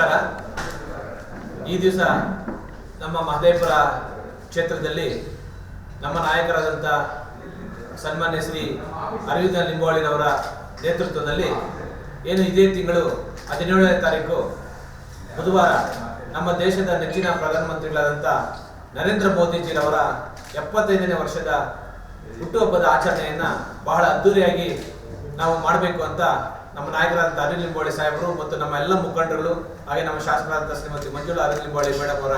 ನಮಸ್ಕಾರ. ಈ ದಿವಸ ನಮ್ಮ ಮಹದೇಪುರ ಕ್ಷೇತ್ರದಲ್ಲಿ ನಮ್ಮ ನಾಯಕರಾದಂಥ ಸನ್ಮಾನ್ಯ ಶ್ರೀ ಅರವಿಂದ ಲಿಂಬಾಳಿನವರ ನೇತೃತ್ವದಲ್ಲಿ ಏನು ಇದೇ ತಿಂಗಳು ಹದಿನೇಳನೇ ತಾರೀಕು ಬುಧವಾರ ನಮ್ಮ ದೇಶದ ನೆಚ್ಚಿನ ಪ್ರಧಾನಮಂತ್ರಿಗಳಾದಂಥ ನರೇಂದ್ರ ಮೋದಿಜಿರವರ ಎಪ್ಪತ್ತೈದನೇ ವರ್ಷದ ಹುಟ್ಟುಹಬ್ಬದ ಆಚರಣೆಯನ್ನು ಬಹಳ ಅದ್ದೂರಿಯಾಗಿ ನಾವು ಮಾಡಬೇಕು ಅಂತ ನಮ್ಮ ನಾಯಕರಾದಂಥ ಅನಿಲ್ ಲಿಂಬೋಳಿ ಸಾಹೇಬರು ಮತ್ತು ನಮ್ಮ ಎಲ್ಲ ಮುಖಂಡರುಗಳು, ಹಾಗೆ ನಮ್ಮ ಶಾಸಕರಾದಂಥ ಶ್ರೀಮತಿ ಮಂಜುಳಾ ಅನಿಲ್ ಲಿಂಬೋಳಿ ಮೇಡಮ್ ಅವರ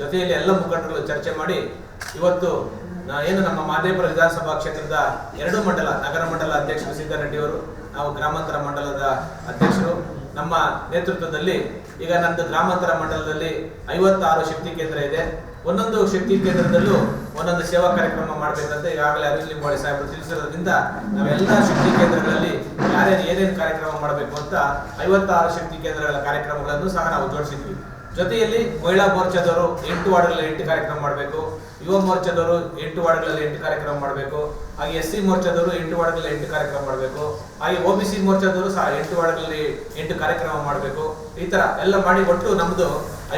ಜೊತೆಯಲ್ಲಿ ಎಲ್ಲ ಮುಖಂಡರುಗಳು ಚರ್ಚೆ ಮಾಡಿ ಇವತ್ತು ಏನು ನಮ್ಮ ಮಾದೇಪುರ ವಿಧಾನಸಭಾ ಕ್ಷೇತ್ರದ ಎರಡು ಮಂಡಲ, ನಗರ ಮಂಡಲ ಅಧ್ಯಕ್ಷರು ಸಿದ್ದಾರೆಡ್ಡಿ ಅವರು, ನಾವು ಗ್ರಾಮಾಂತರ ಮಂಡಲದ ಅಧ್ಯಕ್ಷರು. ನಮ್ಮ ನೇತೃತ್ವದಲ್ಲಿ ಈಗ ನಂದು ಗ್ರಾಮಾಂತರ ಮಂಡಲದಲ್ಲಿ ಐವತ್ತಾರು ಶಕ್ತಿ ಕೇಂದ್ರ ಇದೆ. ಒಂದೊಂದು ಶಕ್ತಿ ಕೇಂದ್ರದಲ್ಲೂ ಒಂದೊಂದು ಸೇವಾ ಕಾರ್ಯಕ್ರಮ ಮಾಡಬೇಕಂತ ಈಗಾಗಲೇ ಅರವಿಂದ್ ಲಿಂಬಾಳಿ ಸಾಹೇಬರು ತಿಳಿಸಿರೋದ್ರಿಂದ ನಾವೆಲ್ಲ ಶಕ್ತಿ ಕೇಂದ್ರಗಳಲ್ಲಿ ಯಾರ್ಯಾರು ಏನೇನು ಕಾರ್ಯಕ್ರಮ ಮಾಡಬೇಕು ಅಂತ ಐವತ್ತಾರು ಶಕ್ತಿ ಕೇಂದ್ರಗಳ ಕಾರ್ಯಕ್ರಮಗಳನ್ನು ಸಹ ನಾವು ಜೋಡಿಸಿದ್ವಿ. ಜೊತೆಯಲ್ಲಿ ಮಹಿಳಾ ಮೋರ್ಚಾದವರು ಎಂಟು ವಾರ್ಡ್ಗಳಲ್ಲಿ ಎಂಟು ಕಾರ್ಯಕ್ರಮ ಮಾಡಬೇಕು, ಯುವ ಮೋರ್ಚಾದವರು ಎಂಟು ವಾರ್ಡ್ಗಳಲ್ಲಿ ಎಂಟು ಕಾರ್ಯಕ್ರಮ ಮಾಡಬೇಕು, ಹಾಗೆ ಎಸ್ ಸಿ ಮೋರ್ಚಾದವರು ಎಂಟು ವಾರ್ಡ್ಗಳಲ್ಲಿ ಎಂಟು ಕಾರ್ಯಕ್ರಮ ಮಾಡಬೇಕು, ಹಾಗೆ ಒ ಬಿ ಸಿ ಮೋರ್ಚಾದವರು ಸಹ ಎಂಟು ವಾರ್ಡ್ಗಳಲ್ಲಿ ಎಂಟು ಕಾರ್ಯಕ್ರಮ ಮಾಡಬೇಕು. ಈ ತರ ಎಲ್ಲ ಮಾಡಿ ಒಟ್ಟು ನಮ್ಮದು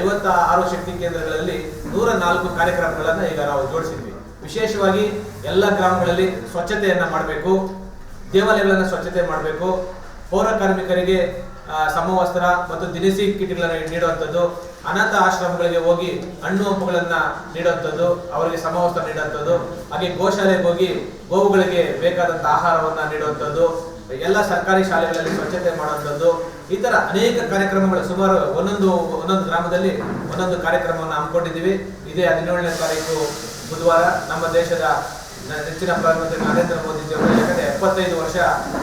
ಐವತ್ತ ಆರು ಶಕ್ತಿ ಕೇಂದ್ರಗಳಲ್ಲಿ ನೂರ ನಾಲ್ಕು ಕಾರ್ಯಕ್ರಮಗಳನ್ನು ಈಗ ನಾವು ಜೋಡಿಸಿದ್ವಿ. ವಿಶೇಷವಾಗಿ ಎಲ್ಲ ಗ್ರಾಮಗಳಲ್ಲಿ ಸ್ವಚ್ಛತೆಯನ್ನು ಮಾಡಬೇಕು, ದೇವಾಲಯಗಳನ್ನು ಸ್ವಚ್ಛತೆ ಮಾಡಬೇಕು ಪೌರ ಕಾರ್ಮಿಕರಿಗೆ ಸಮವಸ್ತ್ರ ಮತ್ತು ದಿನಸಿ ಕಿಟ್ಗಳನ್ನು ನೀಡುವಂಥದ್ದು, ಅನಾಥ ಆಶ್ರಮಗಳಿಗೆ ಹೋಗಿ ಹಣ್ಣು ಹಂಪುಗಳನ್ನು ನೀಡುವಂಥದ್ದು, ಅವರಿಗೆ ಸಮವಸ್ತ್ರ ನೀಡುವಂಥದ್ದು, ಹಾಗೆ ಗೋಶಾಲೆಗೆ ಹೋಗಿ ಗೋವುಗಳಿಗೆ ಬೇಕಾದಂಥ ಆಹಾರವನ್ನ ನೀಡುವಂಥದ್ದು, ಎಲ್ಲ ಸರ್ಕಾರಿ ಶಾಲೆಗಳಲ್ಲಿ ಸ್ವಚ್ಛತೆ ಮಾಡುವಂಥದ್ದು, ಈ ತರ ಅನೇಕ ಕಾರ್ಯಕ್ರಮಗಳು ಸುಮಾರು ಒಂದೊಂದು ಒಂದೊಂದು ಗ್ರಾಮದಲ್ಲಿ ಒಂದೊಂದು ಕಾರ್ಯಕ್ರಮವನ್ನು ಹಮ್ಮಿಕೊಂಡಿದ್ದೀವಿ. ಇದೇ ಹದಿನೇಳನೇ ತಾರೀಕು ಬುಧವಾರ ನಮ್ಮ ದೇಶದ ನೆಚ್ಚಿನ ಪ್ರಧಾನಮಂತ್ರಿ ನರೇಂದ್ರ ಮೋದಿಜಿ ಅವರು ಯಾಕಂದ್ರೆ ಎಪ್ಪತ್ತೈದು ವರ್ಷ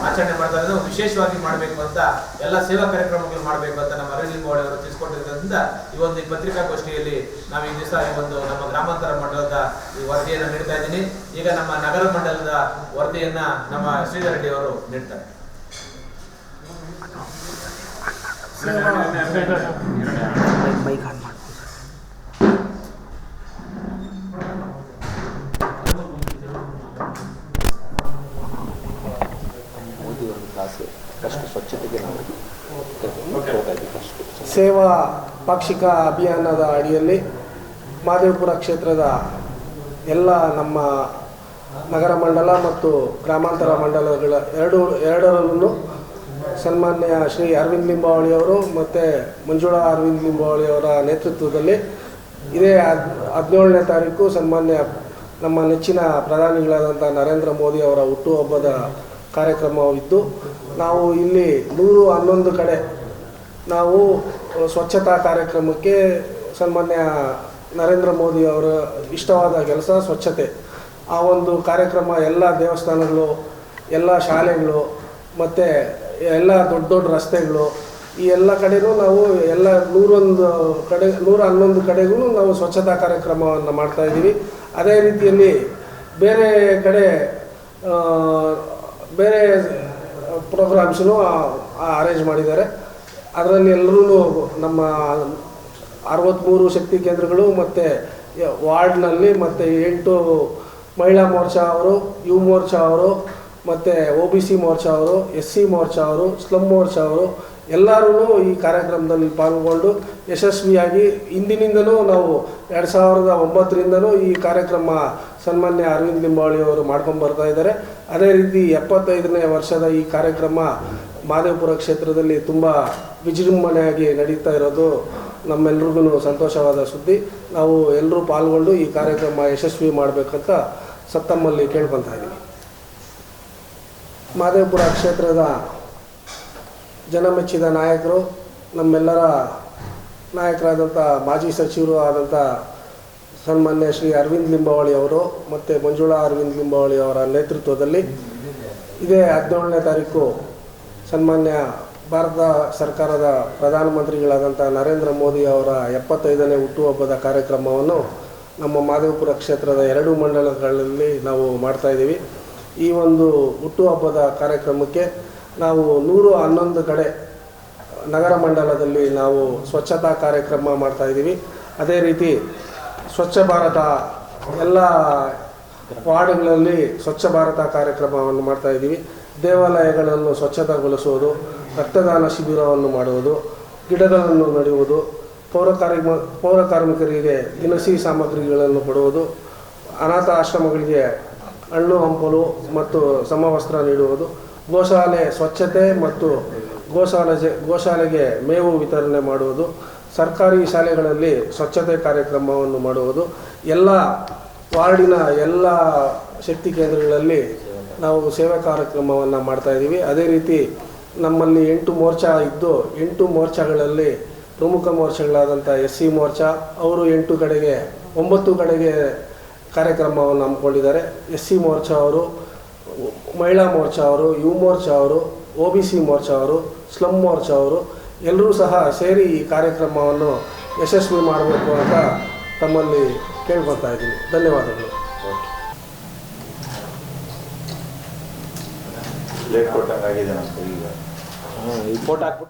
ಆಚರಣೆ ಮಾಡ್ತಾ ಇರೋದು ವಿಶೇಷವಾಗಿ ಮಾಡಬೇಕು ಅಂತ ಎಲ್ಲ ಸೇವಾ ಕಾರ್ಯಕ್ರಮಗಳು ಮಾಡಬೇಕು ಅಂತ ನಮ್ಮ ಅರವಿಂದ್ ಗೌಡ ಅವರು ತಿಳಿಸ್ಕೊಂಡಿರೋದ್ರಿಂದ ಈ ಒಂದು ಈ ಪತ್ರಿಕಾಗೋಷ್ಠಿಯಲ್ಲಿ ನಾವು ಈ ದಿವಸ ಈ ಒಂದು ನಮ್ಮ ಗ್ರಾಮಾಂತರ ಮಂಡಲದ ಈ ವರದಿಯನ್ನು ನೀಡ್ತಾ ಇದ್ದೀನಿ. ಈಗ ನಮ್ಮ ನಗರ ಮಂಡಲದ ವರದಿಯನ್ನ ನಮ್ಮ ಶ್ರೀಧರ್ ರೆಡ್ಡಿ ಅವರು ನೀಡ್ತಾರೆ. ಬೈಕ್ ಆನ್ ಮಾಡ್ಕೊ ಮೋದಿ ಅಷ್ಟು ಸ್ವಚ್ಛತೆಗೆ ನಾವು ಹೋಗ್ತಾ ಸೇವಾ ಪಾಕ್ಷಿಕ ಅಭಿಯಾನದ ಅಡಿಯಲ್ಲಿ ಮಾದೇವಪುರ ಕ್ಷೇತ್ರದ ಎಲ್ಲ ನಮ್ಮ ನಗರ ಮಂಡಲ ಮತ್ತು ಗ್ರಾಮಾಂತರ ಮಂಡಲಗಳ ಎರಡು ಎರಡರಲ್ಲೂ ಸನ್ಮಾನ್ಯ ಶ್ರೀ ಅರವಿಂದ್ ಲಿಂಬಾವಳಿಯವರು ಮತ್ತು ಮಂಜುಳಾ ಅರವಿಂದ್ ಲಿಂಬಾವಳಿಯವರ ನೇತೃತ್ವದಲ್ಲಿ ಇದೇ ಹದ್ ಹದಿನೇಳನೇ ತಾರೀಕು ಸನ್ಮಾನ್ಯ ನಮ್ಮ ನೆಚ್ಚಿನ ಪ್ರಧಾನಿಗಳಾದಂಥ ನರೇಂದ್ರ ಮೋದಿ ಅವರ ಹುಟ್ಟುಹಬ್ಬದ ಕಾರ್ಯಕ್ರಮವಿದ್ದು ನಾವು ಇಲ್ಲಿ ನೂರು ಹನ್ನೊಂದು ಕಡೆ ನಾವು ಸ್ವಚ್ಛತಾ ಕಾರ್ಯಕ್ರಮಕ್ಕೆ ಸನ್ಮಾನ್ಯ ನರೇಂದ್ರ ಮೋದಿ ಅವರ ಇಷ್ಟವಾದ ಕೆಲಸ, ಸ್ವಚ್ಛತೆ. ಆ ಒಂದು ಕಾರ್ಯಕ್ರಮ ಎಲ್ಲ ದೇವಸ್ಥಾನಗಳು, ಎಲ್ಲ ಶಾಲೆಗಳು, ಮತ್ತು ಎಲ್ಲ ದೊಡ್ಡ ದೊಡ್ಡ ರಸ್ತೆಗಳು, ಈ ಎಲ್ಲ ಕಡೆನೂ ನಾವು ಎಲ್ಲ ನೂರೊಂದು ಕಡೆ, ನೂರ ಹನ್ನೊಂದು ಕಡೆಗೂ ನಾವು ಸ್ವಚ್ಛತಾ ಕಾರ್ಯಕ್ರಮವನ್ನು ಮಾಡ್ತಾಯಿದ್ದೀವಿ ಅದೇ ರೀತಿಯಲ್ಲಿ ಬೇರೆ ಕಡೆ ಬೇರೆ ಪ್ರೋಗ್ರಾಮ್ಸೂ ಅರೇಂಜ್ ಮಾಡಿದ್ದಾರೆ. ಅದರಲ್ಲಿ ಎಲ್ಲರೂ ನಮ್ಮ ಅರವತ್ತ್ಮೂರು ಶಕ್ತಿ ಕೇಂದ್ರಗಳು ಮತ್ತು ವಾರ್ಡ್ನಲ್ಲಿ ಮತ್ತು ಎಂಟು ಮಹಿಳಾ ಮೋರ್ಚಾ ಅವರು, ಯುವ ಮೋರ್ಚಾ ಅವರು ಮತ್ತು ಒ ಬಿ ಸಿ ಮೋರ್ಚಾ ಅವರು ಎಸ್ ಸಿ ಮೋರ್ಚಾ ಅವರು ಸ್ಲಮ್ ಮೋರ್ಚಾ ಅವರು ಎಲ್ಲರೂ ಈ ಕಾರ್ಯಕ್ರಮದಲ್ಲಿ ಪಾಲ್ಗೊಂಡು ಯಶಸ್ವಿಯಾಗಿ ಇಂದಿನಿಂದಲೂ ನಾವು ಎರಡು ಸಾವಿರದ ಒಂಬತ್ತರಿಂದಲೂ ಈ ಕಾರ್ಯಕ್ರಮ ಸನ್ಮಾನ್ಯ ಅರವಿಂದ್ ಲಿಂಬಾವಳಿ ಅವರು ಮಾಡ್ಕೊಂಡು ಬರ್ತಾ ಇದ್ದಾರೆ. ಅದೇ ರೀತಿ ಎಪ್ಪತ್ತೈದನೇ ವರ್ಷದ ಈ ಕಾರ್ಯಕ್ರಮ ಮಾದೇವಪುರ ಕ್ಷೇತ್ರದಲ್ಲಿ ತುಂಬ ವಿಜೃಂಭಣೆಯಾಗಿ ನಡೀತಾ ಇರೋದು ನಮ್ಮೆಲ್ರಿಗೂ ಸಂತೋಷವಾದ ಸುದ್ದಿ. ನಾವು ಎಲ್ಲರೂ ಪಾಲ್ಗೊಂಡು ಈ ಕಾರ್ಯಕ್ರಮ ಯಶಸ್ವಿ ಮಾಡಬೇಕಂತ ಸತ್ತಮ್ಮಲ್ಲಿ ಕೇಳ್ಕೊತಾ ಇದ್ದೀವಿ ಮಾದೇವಪುರ ಕ್ಷೇತ್ರದ ಜನಮೆಚ್ಚಿದ ನಾಯಕರು, ನಮ್ಮೆಲ್ಲರ ನಾಯಕರಾದಂಥ ಮಾಜಿ ಸಚಿವರು ಆದಂಥ ಸನ್ಮಾನ್ಯ ಶ್ರೀ ಅರವಿಂದ್ ಲಿಂಬಾವಳಿ ಅವರು ಮತ್ತು ಮಂಜುಳಾ ಅರವಿಂದ್ ಲಿಂಬಾವಳಿ ಅವರ ನೇತೃತ್ವದಲ್ಲಿ ಇದೇ ಹದಿನೇಳನೇ ತಾರೀಕು ಸನ್ಮಾನ್ಯ ಭಾರತ ಸರ್ಕಾರದ ಪ್ರಧಾನಮಂತ್ರಿಗಳಾದಂಥ ನರೇಂದ್ರ ಮೋದಿ ಅವರ ಎಪ್ಪತ್ತೈದನೇ ಹುಟ್ಟುಹಬ್ಬದ ಕಾರ್ಯಕ್ರಮವನ್ನು ನಮ್ಮ ಮಾದೇವಪುರ ಕ್ಷೇತ್ರದ ಎರಡು ಮಂಡಲಗಳಲ್ಲಿ ನಾವು ಮಾಡ್ತಾ ಇದ್ದೀವಿ. ಈ ಒಂದು ಹುಟ್ಟುಹಬ್ಬದ ಕಾರ್ಯಕ್ರಮಕ್ಕೆ ನಾವು ನೂರು ಹನ್ನೊಂದು ಕಡೆ ನಗರ ಮಂಡಲದಲ್ಲಿ ನಾವು ಸ್ವಚ್ಛತಾ ಕಾರ್ಯಕ್ರಮ ಮಾಡ್ತಾ ಇದ್ದೀವಿ. ಅದೇ ರೀತಿ ಸ್ವಚ್ಛ ಭಾರತ ಎಲ್ಲ ವಾರ್ಡ್ಗಳಲ್ಲಿ ಸ್ವಚ್ಛ ಭಾರತ ಕಾರ್ಯಕ್ರಮವನ್ನು ಮಾಡ್ತಾ ಇದ್ದೀವಿ. ದೇವಾಲಯಗಳನ್ನು ಸ್ವಚ್ಛತಾಗೊಳಿಸುವುದು, ರಕ್ತದಾನ ಶಿಬಿರವನ್ನು ಮಾಡುವುದು, ಗಿಡಗಳನ್ನು ನೆಡುವುದು, ಪೌರ ಕಾರ್ಮ, ಪೌರ ಕಾರ್ಮಿಕರಿಗೆ ದಿನಸಿ ಸಾಮಗ್ರಿಗಳನ್ನು ಕೊಡುವುದು, ಅನಾಥ ಆಶ್ರಮಗಳಿಗೆ ಹಣ್ಣು, ಹಂಪಲು ಮತ್ತು ಸಮವಸ್ತ್ರ ನೀಡುವುದು. ಗೋಶಾಲೆ ಸ್ವಚ್ಛತೆ ಮತ್ತು ಗೋಶಾಲೆ ಗೋಶಾಲೆಗೆ ಮೇವು ವಿತರಣೆ ಮಾಡುವುದು. ಸರ್ಕಾರಿ ಶಾಲೆಗಳಲ್ಲಿ ಸ್ವಚ್ಛತೆ ಕಾರ್ಯಕ್ರಮವನ್ನು ಮಾಡುವುದು. ಎಲ್ಲ ವಾರ್ಡಿನ ಎಲ್ಲ ಶಕ್ತಿ ಕೇಂದ್ರಗಳಲ್ಲಿ ನಾವು ಸೇವಾ ಕಾರ್ಯಕ್ರಮವನ್ನು ಮಾಡ್ತಾ ಇದ್ದೀವಿ. ಅದೇ ರೀತಿ ನಮ್ಮಲ್ಲಿ ಎಂಟು ಮೋರ್ಚಾ ಇದ್ದು, ಎಂಟು ಮೋರ್ಚಾಗಳಲ್ಲಿ ಪ್ರಮುಖ ಮೋರ್ಚಾಗಳಾದಂಥ ಎಸ್ ಸಿ ಮೋರ್ಚಾ, ಅವರು ಎಂಟು ಕಡೆಗೆ, ಒಂಬತ್ತು ಕಡೆಗೆ ಕಾರ್ಯಕ್ರಮವನ್ನು ಹಮ್ಮಿಕೊಂಡಿದ್ದಾರೆ. ಎಸ್ ಸಿ ಮೋರ್ಚಾ ಅವರು ಮಹಿಳಾ ಮೋರ್ಚಾ ಅವರು ಯು ಮೋರ್ಚಾ ಅವರು ಒ ಬಿ ಸಿ ಮೋರ್ಚಾ ಅವರು ಸ್ಲಮ್ ಮೋರ್ಚಾ ಅವರು ಎಲ್ಲರೂ ಸಹ ಸೇರಿ ಈ ಕಾರ್ಯಕ್ರಮವನ್ನು ಯಶಸ್ವಿ ಮಾಡಬೇಕು ಅಂತ ತಮ್ಮಲ್ಲಿ ಕೇಳ್ಕೊತಾ ಇದ್ದೀನಿ. ಧನ್ಯವಾದಗಳು. ಲೇಟ್ ಕೊಟ್ಟಂಗಾಗಿದೆ ನಮ್ಮ ಈಗ. ಈ ಫೋಟೋ ಹಾಕ್ಬಿಟ್ಟು.